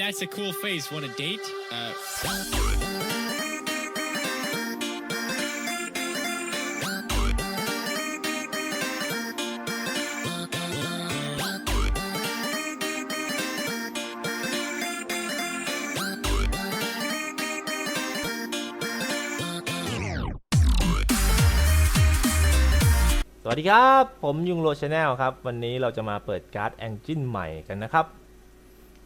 That's a cool face. Want a date? Uh, สวัสดีครับ ผมยุงโรชแนลครับ วันนี้เราจะมาเปิดการ์ดแองจินใหม่กันนะครับ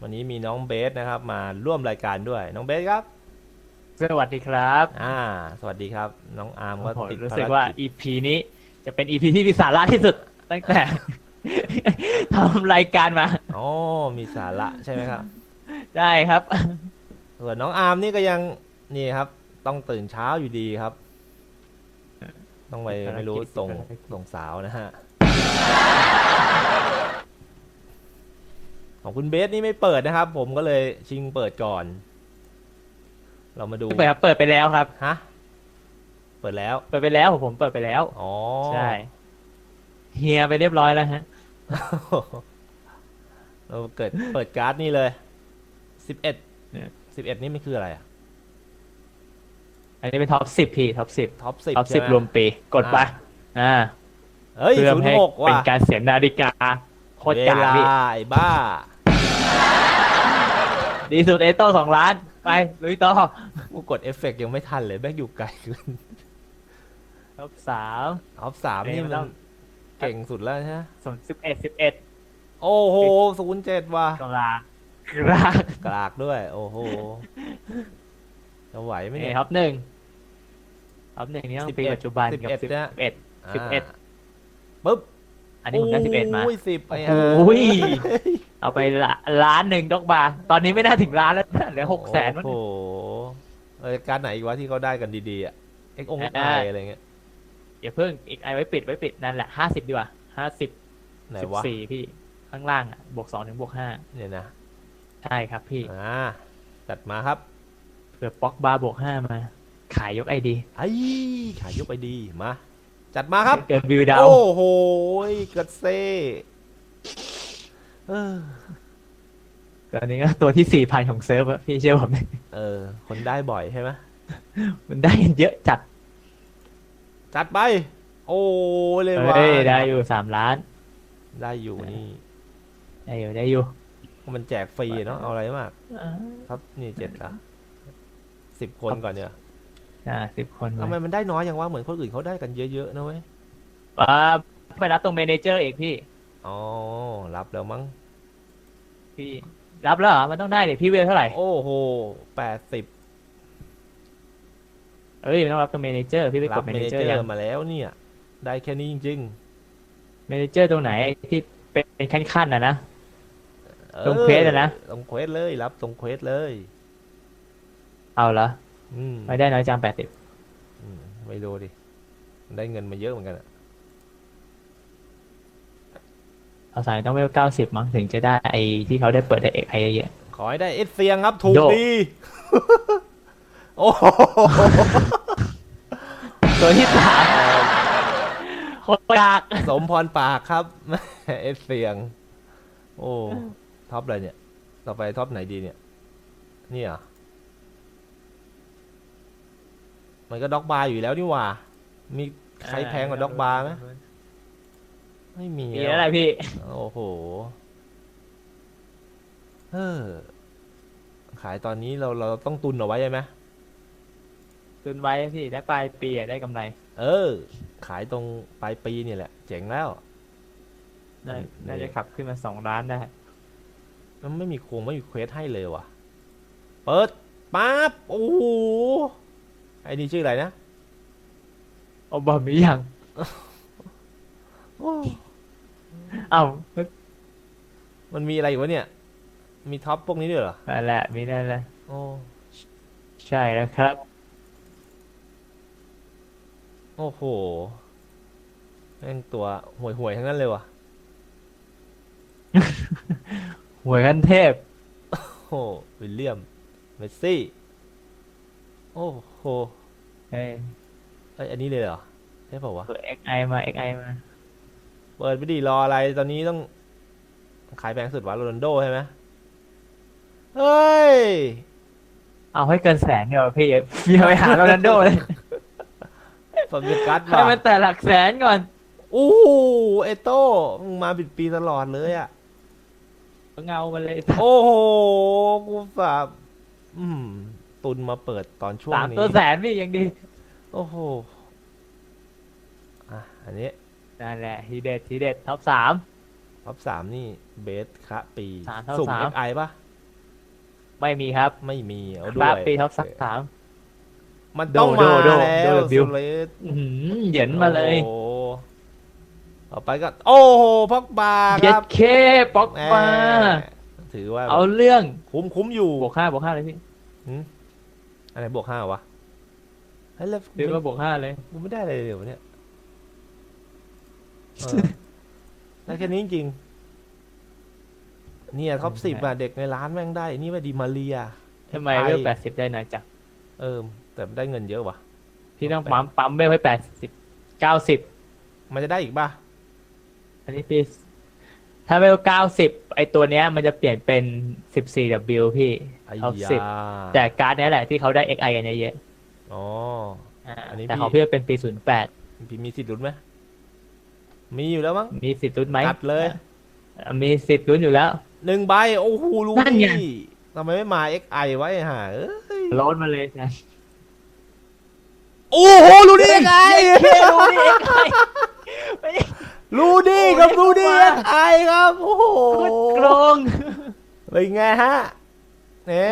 วันนี้มีน้องเบสนะครับ มาร่วมรายการด้วย น้องเบสครับ สวัสดีครับ อ่า สวัสดีครับ น้องอาร์มก็โอ้โหติดรู้ภสึกรว่ากิจ EP นี้ จะเป็น EP ที่มีสาระที่สุด ตั้งแต่ทำรายการมาอ๋อมีสาระใช่ไหมครับ ได้ครับส่วนน้องอาร์มนี่ก็ยังนี่ครับ ต้องตื่นเช้าอยู่ดีครับ ต้องไปภารกิจไม่รู้ส่งภารกิจส่งสาวนะฮะ ของคุณเบสนี่ไม่เปิดนะครับ ผมก็เลยชิงเปิดก่อน เรามาดูเปิดครับเปิดไปแล้วครับ ฮะเปิดแล้ว เปิดไปแล้วผมเปิดไปแล้วอ๋อใช่เฮียไปเรียบร้อยแล้วฮะเราเกิดเปิดการ์ดนี่เลยสิบเอ็ดเนี่ยสิบเอ็ดนี่มันคืออะไรอะอันนี้เป็นท็อปสิบพี่ท็อปสิบท็อปสิบท็อปสิบใช่ไหรวมปีกดไปอ่าอ่าเฮ้ยเพื่อศูนให้ย์หกเป็ว่ะนการเสียนาฬิกาโคตรเวกลางลาพี่ไอ้บ้า ดีสุดเอโต้สองล้าน ไปลุยต่อกูกดเอฟเฟกต์ยังไม่ทันเลยแบกอยู่ไกลเกินท็อปสามท็อปสามนี่เอ้ยมันมัต้นองเก่งสุดแล้วใช่ไหมส่วนสิบเอ็ดสิบเอ็ดโอ้โหศูนย์เจ็ดว่ะกลางกลางกลากด้วย โอ้โหจะไหวไหมนี่เนี่ยท็อปหนึ่งท็อปหนึ่งนี่ต้องปี11ปัจจุบันกับ11สิบนะเอ็ดสิบเอ็ดาปุ๊บอันนี้ผมได้สิบเอ็ดมาโอ้ยสิบไปโอ้ย เอาไปละล้านหนึ่งดอกบาร์ตอนนี้ไม่น่าถึงล้านแล้วนะเหลือหกแสนมั้ง โอ้โหเออการไหนอีกวะที่เขาได้กันดีๆอะเอ็กองอ่าไออะไรเงี้ยอย่าเพิ่งอีกไอไว้ปิดไว้ปิดนั่นแหละห้าสิบดีกว่าห้าสิบไหนสิบวะสี่พี่ข้างล่างอะบวกสองถึงบวกห้าเนี่ยนะใช่ครับพี่อ่าจัดมาครับเผื่อป๊อกบาร์บวกห้ามา ขายยกไอดีไอ้ขายยกไปดีมา จัดมาครับ เกินวิวดาวโอ้โหกระเซ่ เออตอนนี้ก็ตัวที่สี่พันของเซิร์ฟอะพี่เชื่อผมไหมเออ คนได้บ่อยใช่ไหมมันได้เยอะจัดจัดไป โอ้เลยว่ะเฮ้ยได้อยู่สามล้าน ได้อยู่นี่ได้อยู่ได้อยู่มันแจกฟรีเนาะเอาอะไรมากครับนี่เจ็ดอะสิบคนก่อนเนี่ยอ่าสิบคนทำไมมันได้น้อยอย่างว่าเหมือนคนอื่นเขาได้กันเยอะๆนะเว้ยอ่าไปรับตรงเมเนเจอร์เอกพี่ อ๋อ รับแล้วมั้ง พี่ รับแล้วเหรอมันต้องได้เดี๋ยวพี่เวลเท่าไหร่โอ้โหแปดสิบเอ้ยมันต้องรับตรงเมเนเจอร์พี่ไปรักบดเมเมเนเนเจเจออร์ยังร์มาแล้วเนี่ย ได้แค่นี้จริงเมเนเจอร์ตรงไหนที่เป็นขั้นๆนะนะๆลงเควสอะนะ ลงเควสเลย รับตรงเควสเลย เอาเหรออืมไม่ได้น้อยจังแปดสิบอืมไม่รู้ดิ ได้เงินมาเยอะเหมือนกันอะ เอาสายต้องเวลเก้าสิบมั้งถึงจะได้ไอที่เขาได้เปิดได้เอกไอเยอะ ขอให้ได้เอสเซียงครับ ถูกโดดี โอ้โหๆตัวที่สามโคตรยากสมพรปากครับ เอสเซียง โอ้ ท็อปอะไรเนี่ย ต่อไปท็อปไหนดีเนี่ย นี่เหรอะมันก็ด็อกบาร์อยู่แล้วนี่หว่า มีใครแพงกว่าด็อกบาร์ไหม ไม่มีมีแล้วแหละพี่ โอ้โหเออขายตอนนี้เราเราต้องตุนเอาไว้ใช่ไหมตุนไว้พี่ได้ปลายปีอะได้กำไร เออ ขายตรงปลายปีนี่แหละ เจ๋งแล้วได้นี่น่าจะขับขึ้นมาสองล้านได้มันไม่มีโครงไม่มีเควสให้เลยว่ะ เปิดปั๊บโอ้โหไอ้นี่ชื่ออะไรนะเอาบอมียังโอ้เอ้ามันมีอะไรอยู่วะเนี่ย มีท็อปพวกนี้ด้วยเหรอนั่นแหละมีนั่นแหละโอ้ใช่แล้วครับ โอ้โหแม่งตัวห่วยห่วยๆทั้งนั้นเลยว่ะหวยขั้นเทพ โอ้โหวิลเลียม เมสซี่ โอ้โหเฮ้ยเอ้ยอันนี้เลยเหรอใช่เปล่าวะเปิด XI มา XI มา เปิดไปดิรออะไรตอนนี้ต้อง ขายแพงสุดวะโรนัลโดใช่ไหมเฮ้ย เอาให้เกินแสนเดียวพี่อย่าไปหาโรนัลโดเลยผมจะกัดให้มันแต่หลักแสนก่อนโอ้โหเอโต้มึงมาปิดปีตลอดเลยอะ เงามันเลยโอ้โห กูแบบอืม ตุนมาเปิดตอนช่วงสามนี้ ตัวแสนพี่ยังดี โอ้โห อะ อันนี้ นั่นแหละทีเด็ดทีเด็ดท็อปสาม ท็อปสามนี่เบสคะปีสามเท่าสุ่มสาม XI ปะไม่มีครับไม่มีเอาด้ป้าวยปีท็อปสาม มันต้องโดมาโดแล้วโดบิวสุเลสอื้อหือเหย็นมาเลยโอ้โหต่อไปก็โอ้โหพักบาคเย็รัดบเคป๊อกแหมมา ถือว่าเอาเรื่องคุ้มคุ้มอยู่ บวกห้าบวกห้าเลยพี่หืมอะไรบวกห้าวะเฮ้ยแล้วหรือว่าบวกห้าเลยกูไม่ได้อะไรเลยเดี๋ยวะเนี่ย เออได้แค่นี้จริงๆเนี่ยท็อปสิบอะเด็กในร้านแม่งได้ นี่ว่าดีมาเรียทำไมเวลแปดสิบได้น้อยจังเออ แต่ได้เงินเยอะว่ะ พี่ต้องปั๊มปั๊มเวลให้แปดสิบเก้าสิบมันจะได้อีกป่ะ อันนี้พี่ถ้าเวลเก้าสิบไอตัวเนี้ยมันจะเปลี่ยนเป็นสิบสี่ W พี่ไอ้ท็อปยาสิบแต่การ์ดเนี้ยแหละที่เขาได้ XI กันเยอะอ๋อๆาอันนี้แต่พี่ของพี่เป็นปีศูนย์แปดพี่มีสิทธิ์ลุ้นไหม มีอยู่แล้วมั้งมีสิทธิ์ลุ้นไหมตัดเลยอะมีสิทธิ์ลุ้นอยู่แล้วหนึ่งใบโอ้โหรู้นั่นไงนี่ทำไมไม่มา XI ไว้ห่าเอ้ยโลดมาเลยนะโอ้โหรู้นี่ยังไงเครู้นี่ XI ไม่ได้รู้ดีครับโอ้ยรู้ดีว่า XI ครับโอ้โหโคตรโกลงเป็นไงฮะนี่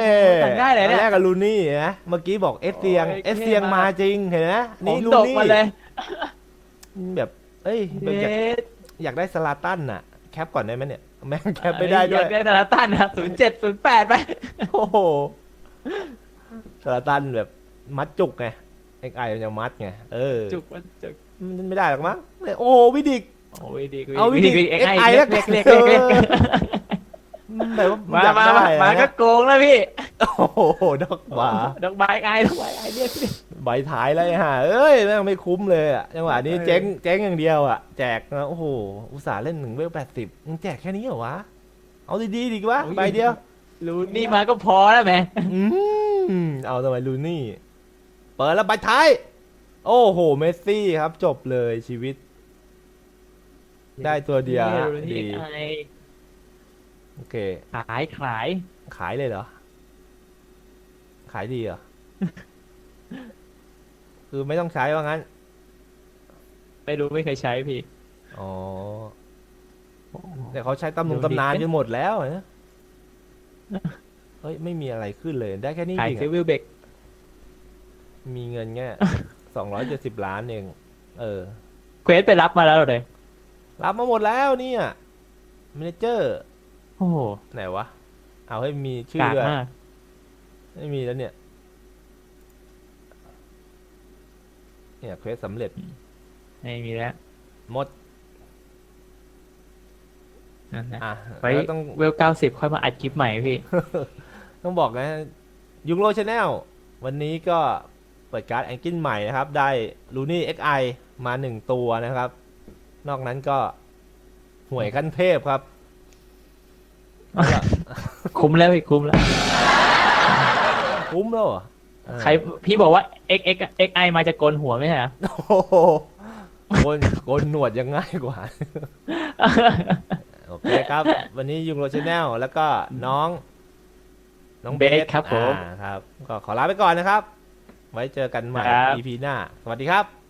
สั่งได้เลยเนี่ยตอนแรกกับลูนี่นะเมื่อกี้บอกเอสเซียงโอ้ยเอสเซียงเท่มามาจริงเห็นไหมผนี่มลูตกนี่มาเลยแบบ เอ้ยแบบอยากเย็ดอยากได้สลาตันน่ะ แคปก่อนได้ไหมเนี่ย แม่งแคปไม่ได้ด้วอยยากได้แต่ละตันนะศูนย์เจ็ดศูนย์แปดไป โอ้โหสลาตันแบบมัดจุกไงเอ็กไอมันจะมัดไง เออจุกมันจุกมันไม่ได้หรอกมั้งเนี่ยโอ้โหวิดิก โอ้ยดีเอาวิธีเอ็กไอ XI เล็กเล็กเล็กเล็กเล็กแบบว่ามาอยากมาได้มามาอะก็นะโกงแล้วพี่โอ้โหดอกหว่าดอกไม้ไอดอกไม้ไอเรียกพี่ ใบถ่ายเลยฮะเอ้ยแม่งไม่คุ้มเลยอะจังหวะนี้เออเจ๊งเจ๊งอย่างเดียวอะแจกนะโอ้โหอุตส่าห์เล่นหนึ่งเวลแปดสิบมึงแจกแค่นี้เหรอวะเอาดีๆดีกว่าใบเดียวรู้นี่มาก็พอแล้วแหมอืมเอาทำไมลูนี่ เปิดแล้วใบท้าย โอ้โหเมสซี่ครับ จบเลยชีวิต ได้ตัวเดียวฮะนี่ดีไอโอเค ขายขายขายเลยเหรอ ขายดีเหรอ คือไม่ต้องใช้ว่างั้น ไม่รู้ไม่เคยใช้พี่ อ๋อ แต่เขาใช้ตำนงดูดิตำนานจนหมดแล้วนะเฮ้ย ไม่มีอะไรขึ้นเลย ได้แค่นี้ขายจริงซิอะวิลเบกมีเงินแค่สองร้อยเจ็ดสิบล้านเอง เออ เควสไปรับมาแล้วเหรอเลย รับมาหมดแล้วเนี่ยเมเนเจอร์ โอ้โหไหนวะ เอาให้มีชื่อกากด้วยมากไม่มีแล้วเนี่ย เนี่ยเควสสำเร็จไม่มีแล้วหมดนั่นนะอะไว้แล้วต้อง เวลเก้าสิบค่อยมาอัดคลิปใหม่พี่ ต้องบอกนะยุงโรชแนลวันนี้ก็เปิดการ์ดแองกินใหม่นะครับ ได้ลูนี่ XI มาหนึ่งตัวนะครับ นอกนั้นก็ห่วยขั้นเทพครับแล้วก็คุ้มแล้วพี่คุ้มแล้ว คุ้มแล้วเหรอเออ ใครพี่บอกว่า x x x i มาจะโกนหัวไม่ใช่เหรอโอ้โหโกนโกนหนวดยังง่ายกว่า โอเคครับ วันนี้ยุงโรชแนลแล้วก็น้อง น้องเบเบสสครับผมอ่าครับ ก็ขอลาไปก่อนนะครับ ไว้เจอกันใหม่ครับ EP หน้า สวัสดีครับ